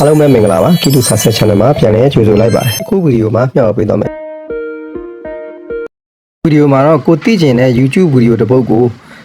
အားလုံးပဲမင်္ဂလာပါကီတူဆာဆက် channel မှာပြန်လည်ကြိုဆိုလိုက်ပါတယ်အခုဗီဒီယိုမှာမျှဝေပေးသွားမယ်ဗီဒီယိုမှာတော့ကိုသိကျင်တဲ့ YouTube ဗီဒီယိုတစ်ပုဒ်ကို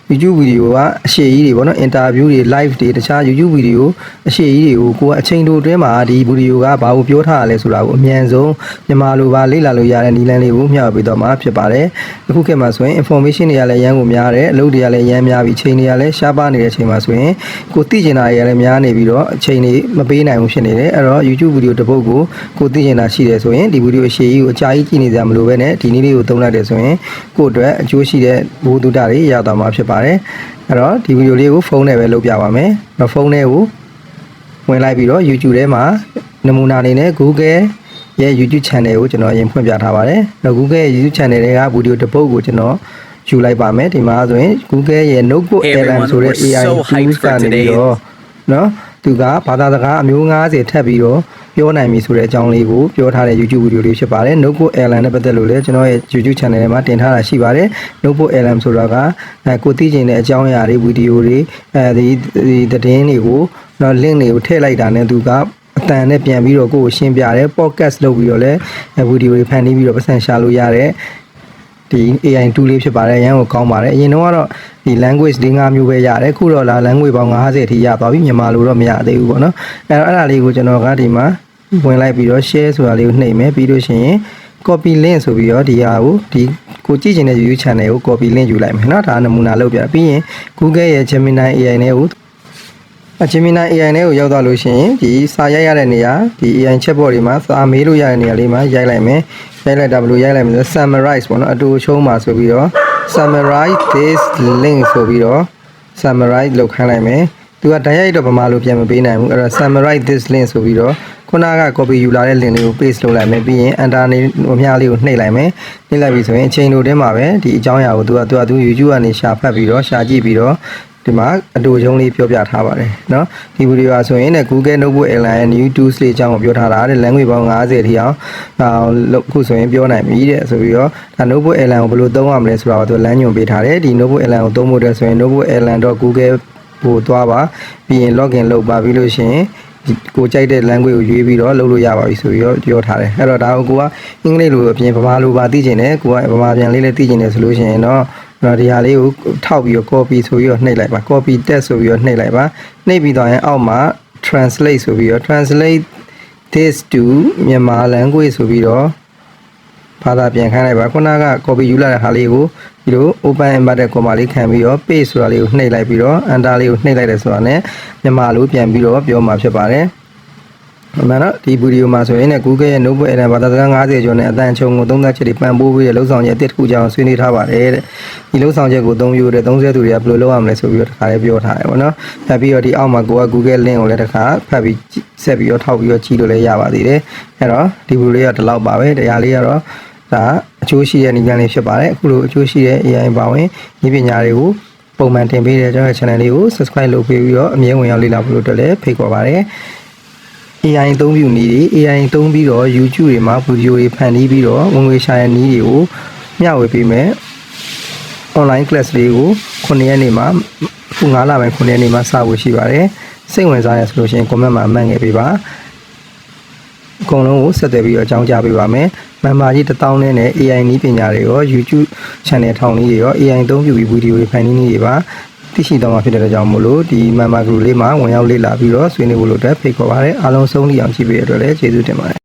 YouTube ဗီဒီယိုကအရှိကြီးတွေပေါ့နော် interview တွေ live တွေတခြား YouTube ဗီဒီယိုအရှိကြီးတွေကိုကိုကအချိန်တိုအတွင်းမှာဒီဗီဒီယိုကဘာကိုပြောထားရလဲဆိုတာကိုအမြန်ဆုံးမြန်မာလိုပါလေ့လာလို့ရတဲ့နည်းလမ်းလေးကိုမျှဝေပေးသွားမှာဖြစ်ပါတယ်အခုခေတ်မှာဆိုရင် information တွေကလည်းရမ်းကိုများတယ်အလုပ်တွေကလည်းရမ်းများပြီးချိန်တွေကလည်းရှားပါနေတဲ့အချိန်မှာဆိုရင်ကိုသိကျင်တာတွေကလည်းများနေပြီးတော့အချိန်တွေမပေးနိုင်ဘူးဖြစ်နေတယ်အဲ့တော့ YouTube ဗီဒီယိုတစ်ပုဒ်ကိုကိုသိကျင်တာရှိတယ်ဆိုရင်ဒီဗီဒီယိုအရှိကြီးကိုအကြာကြီးကြည့်နေကြမလို့ပဲနဲ့ဒီနည်းလေးကိုသုံးလိုက်တယ်ဆိုရင်ကိုယ့်အတွက်အကျိုးရှိတဲ့ဘိုးတုဒ္ဒတွေရသွားမှာဖြစ်ပါတယ်အဲ့တော့ဒီဗီဒီယိုလေးကိုဖုန်းနဲ့ပဲလုပ်ပြပါမယ်။အဲ့တော့ဖုန်းနဲ့ကိုဝင်လိုက်ပြီးတော့ YouTube ထဲမှာနမူနာအနေနဲ့ Google ရဲ့ YouTube channel ကိုကျွန်တော်အရင်ဖွင့်ပြထားပါတယ်။နောက် Google ရဲ့ YouTube channel တွေကဗီဒီယိုတစ်ပုဒ်ကိုကျွန်တော်ယူလိုက်ပါမယ်ဒီမှာဆိုရင် Google ရဲ့ Notebook Hey LM everyone, ဆိုတဲ့ we're AI so tools hyped for ကနေပြီး today. တော့နော်သူကဘာသာစကားအမျိုး90ထပ်ပြီးတော့ ပြောနိုင်ပြီဆိုတဲ့အကြောင်းလေးကိုပြောထားတဲ့ YouTube ဗီဒီယိုလေးဖြစ်ပါတယ် Notebook LM နဲ့ပတ်သက်လို့လည်းကျွန်တော်ရဲ့ YouTube channel ထဲမှာတင်ထားတာရှိပါတယ် Notebook LM ဆိုတာကအဲကိုသိချင်တဲ့အကြောင်းအရာတွေဗီဒီယိုတွေအဲဒီဒီသတင်းတွေကိုနော် link တွေကိုထည့်လိုက်တာနဲ့သူကအတန်နဲ့ပြန်ပြီးတော့ကိုယ့်ကိုရှင်းပြတယ် podcast လုပ်ပြီးတော့လည်းဗီဒီယိုတွေဖန်တီးပြီးတော့ပတ်စံရှာလို့ရတယ် ဒီ AI tool လေးဖြစ်ပါတယ်အရင်ကကောင်းပါတယ်အရင်တော့ကတော့ဒီ language ၄၅မျိုးပဲရတယ်ခုတော့လာ language ပေါင်း50အထိရသွားပြီမြန်မာလိုတော့မရသေးဘူးပေါ့နော်အဲတော့အဲ့ဒါလေးကိုကျွန်တော်ကဒီမှာဝင်လိုက်ပြီးတော့ share ဆိုတာလေးကိုနှိပ်မယ်ပြီးလို့ရှိရင် copy link ဆိုပြီးတော့ဒီဟာကိုဒီကိုကြည့်ချင်တဲ့ YouTube channel ကို copy link ယူလိုက်မယ်เนาะဒါနမူနာလုပ်ပြပြီးရင် Google ရဲ့ Gemini AI နဲ့ကို အ Gemini AI နဲ့ကိုရောက်သွားလို့ရှိရင်ဒီစာရိုက်ရတဲ့နေရာဒီ AI chatbot တွေမှာစာမေးလို့ရတဲ့နေရာလေးမှာရိုက်လိုက်မယ်ရိုက်လိုက်တာဘယ်လိုရိုက်လိုက်မလဲ summarize ပေါ့နော်အတူချုံးမှာဆိုပြီးတော့ summarize this link ဆိုပြီးတော့ summarize လုပ်ခိုင်းလိုက်မယ်သူကတိုက်ရိုက်တော့ဗမာလိုပြန်မပေးနိုင်ဘူးအဲ့တော့ summarize this link ဆိုပြီးတော့ခုနက copy ယူလာတဲ့ link လေးကို paste လုပ်လိုက်မယ်ပြီးရင် enter နေအများလေးကိုနှိပ်လိုက်မယ်နှိပ်လိုက်ပြီဆိုရင်အချိန်လိုတည်းမှာပဲဒီအကြောင်းအရာကိုသူကသူကသူ YouTube ကနေရှာဖတ်ပြီးတော့ရှာကြည့်ပြီးတော့ ဒီမှာအတူချုံးလေးပြောပြထားပါတယ်เนาะဒီဗီဒီယိုကဆိုရင်လည်း Google Notebook Airline ရဲ့ new tools လေးအကြောင်းကိုပြောထားတာတဲ့ language ပေါင်း90အထိအောင်အာလို့ခုဆိုရင်ပြောနိုင်ပြီတဲ့ဆိုပြီးတော့ဒါ Notebook Airline ကိုဘယ်လိုသုံးရမလဲဆိုတာကိုသူလမ်းညွှန်ပေးထားတယ်ဒီ Notebook Airline ကိုသုံးဖို့အတွက်ဆိုရင် notebookairline.google ကိုသွားပါပြီးရင် login လုပ်ပါပြီးလို့ရှိရင်ဒီကိုကြိုက်တဲ့ language ကိုရွေးပြီးတော့လုပ်လို့ရပါပြီဆိုပြီးတော့ပြောထားတယ်အဲ့တော့ဒါကိုကိုကအင်္ဂလိပ်လိုအပြင်ဗမာလိုပါသိချင်တယ်ကိုကဗမာပြန်လေးလည်းသိချင်တယ်ဆိုလို့ရှိရင်တော့ တော့ဒီဟာလေးကိုထောက်ပြီးတော့ copy ဆိုပြီးတော့နှိပ်လိုက်ပါ copy text ဆိုပြီးတော့နှိပ်လိုက်ပါနှိပ်ပြီးတော့ရင်အောက်မှာ translate ဆိုပြီးတော့ translate this to မြန်မာ language ဆိုပြီးတော့ဘာသာပြန်ခိုင်းလိုက်ပါခုနက copy ယူလာတဲ့ဟာလေးကိုဒီလို open inverted comma လေးခံပြီးတော့ paste ဆိုတာလေးကိုနှိပ်လိုက်ပြီးတော့ enter လေးကိုနှိပ်လိုက်တယ်ဆိုတာ ਨੇ မြန်မာလိုပြန်ပြီးတော့ပြောမှာဖြစ်ပါတယ်အ မှန်တော့ဒီဗီဒီယိုမှာဆိုရင်လည်း Google ရဲ့ Notebook Air ဘာသာစကား90ကျော်နဲ့အတန်ချုံကိုသုံးသက်ချက်တွေပံ့ပိုးပြီးတဲ့လုံဆောင်ချက်အသစ်တစ်ခုကြောင်းဆွေးနွေးထားပါတယ်တဲ့ဒီလုံဆောင်ချက်ကိုသုံးယူတဲ့30သူတွေကဘယ်လိုလုပ်ရမလဲဆိုပြီးတော့တခါလေးပြောထားတယ်ပေါ့နော်။ဆက်ပြီးတော့ဒီအောက်မှာကိုက Google link ကိုလည်းတခါဖတ်ပြီးဆက်ပြီးတော့ထောက်ပြီးတော့ကြည့်လို့လည်းရပါသေးတယ်။အဲ့တော့ဒီဗီဒီယိုလေးကဒီလောက်ပါပဲ။တရားလေးကတော့ဒါအကျိုးရှိတဲ့နည်းလမ်းလေးဖြစ်ပါတယ်။အခုလိုအကျိုးရှိတဲ့ AI ပါဝင်ဤပညာတွေကိုပုံမှန်တင်ပေးတဲ့ကျွန်တော်ရဲ့ channel လေးကို subscribe လုပ်ပေးပြီးတော့အမြဲဝင်ရောက်လေ့လာဖို့အတွက်လည်းဖိတ်ခေါ်ပါတယ်။ AI အသုံးပြုနည်းတွေ AI အသုံးပြီးတော့ YouTube တွေမှာဗီဒီယိုတွေဖန်တီးပြီးတော့ဝင်ငွေရှာတဲ့နည်းတွေကိုမျှဝေပေးမယ် online class လေးကို9ရက်နေ့မှာခု9လပိုင်း9ရက်နေ့မှာစဖို့ရှိပါတယ်စိတ်ဝင်စားရဆိုလို့ရှိရင် comment မှာအမှတ်ငယ်ပေးပါအကုန်လုံးကိုဆက်သွယ်ပြီးတော့အကြောင်းကြားပေးပါမယ်မမ်မာကြီး1000နဲ့ AI နည်းပညာတွေရော YouTube channel ထောင်နည်းတွေရော AI အသုံးပြုပြီးဗီဒီယိုတွေဖန်တီးနည်းတွေပါ သိရှိတော့မှာဖြစ်တဲ့အတွက်ကြောင့်မို့လို့ဒီ Mama Group လေးမှာဝင်ရောက်လေ့လာပြီးတော့ဆွေးနွေးဖို့လို့အတွက်ဖိတ်ခေါ်ပါတယ်အားလုံးဆုံးလိအောင်ကြည့်ပေးရတဲ့အတွက်လည်းကျေးဇူးတင်ပါတယ်